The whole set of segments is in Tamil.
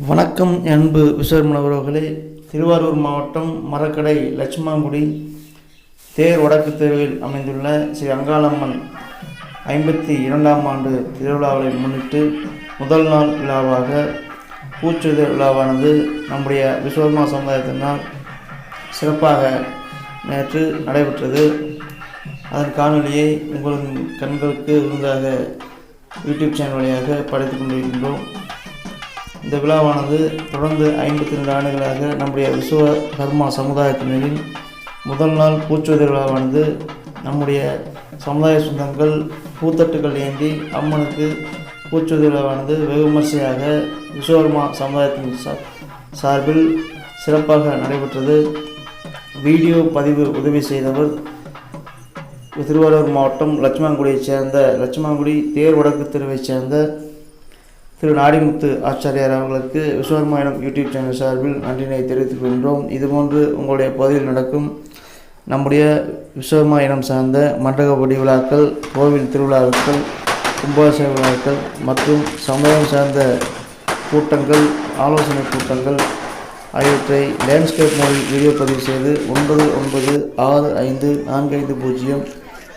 வணக்கம் அன்பு விஸ்வர்மணவர்களே திருவாரூர் மாவட்டம் மரக்கடை லட்சுமாங்குடி தேர் வடக்கு தெருவில் அமைந்துள்ள ஸ்ரீ அங்காளம்மன் ஐம்பத்தி இரண்டாம் ஆண்டு திருவிழாவை முன்னிட்டு முதல் நாள் விழாவாக பூச்சுதல் விழாவானது நம்முடைய விஸ்வர்மா சமுதாயத்தினால் சிறப்பாக நேற்று நடைபெற்றது. அதன் காணொலியை உங்களின் கண்களுக்கு விருந்தாக யூடியூப் சேனல் வழியாக படைத்துக் கொண்டிருக்கின்றோம். இந்த விழாவானது தொடர்ந்து ஐம்பத்தி ரெண்டு ஆண்டுகளாக நம்முடைய விஸ்வகர்மா சமுதாயத்தினரின் முதல் நாள் பூச்சோதரி விழாவானது நம்முடைய சமுதாய சொந்தங்கள் பூத்தட்டுகள் ஏந்தி அம்மனுக்கு பூச்சோதரி விழாவானது வெகு விமர்சையாக விஸ்வகர்மா சமுதாயத்தின் சா சார்பில் சிறப்பாக நடைபெற்றது. வீடியோ பதிவு உதவி செய்தவர் திருவாரூர் மாவட்டம் லட்சுமாங்குடியைச் சேர்ந்த லட்சுமாங்குடி தேர் வடக்கு தெருவைச் சேர்ந்த திரு நாடிமுத்து ஆச்சாரியார் அவர்களுக்கு விஸ்வகர்மாயினம் யூடியூப் சேனல் சார்பில் நன்றினை தெரிவித்துக் கொள்கின்றோம். இதுபோன்று உங்களுடைய பகுதியில் நடக்கும் நம்முடைய விஸ்வகர்மா இனம் சார்ந்த மண்டகப்படி விழாக்கள் கோவில் திருவிழாக்கள் கும்பாபிஷேக விழாக்கள் மற்றும் சமூகம் சார்ந்த கூட்டங்கள் ஆலோசனை கூட்டங்கள் ஆகியவற்றை லேண்ட்ஸ்கேப் மொழியில் வீடியோ பதிவு செய்து ஒன்பது ஒன்பது ஆறு ஐந்து நான்கு ஐந்து பூஜ்ஜியம்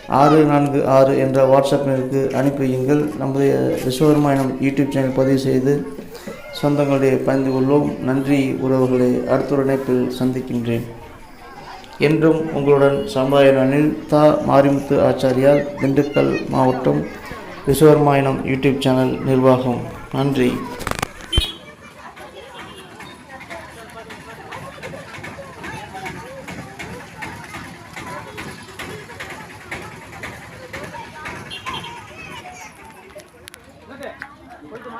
ஆறு நான்கு ஆறு என்ற வாட்ஸ்அப் எண்ணுக்கு அனுப்பி வையுங்கள் நம்முடைய விஸ்வகர்மா எனும் யூடியூப் சேனல் பதிவு செய்து சொந்தங்களுடைய பயந்து கொள்வோம். நன்றி. உறவுகளை அடுத்த ஒரு இணைப்பில் சந்திக்கின்றேன். என்றும் உங்களுடன் சமுதாய தா மாரிமுத்து ஆச்சாரியார் திண்டுக்கல் மாவட்டம் விஸ்வகர்மாயனம் யூடியூப் சேனல் நிர்வாகம். நன்றி.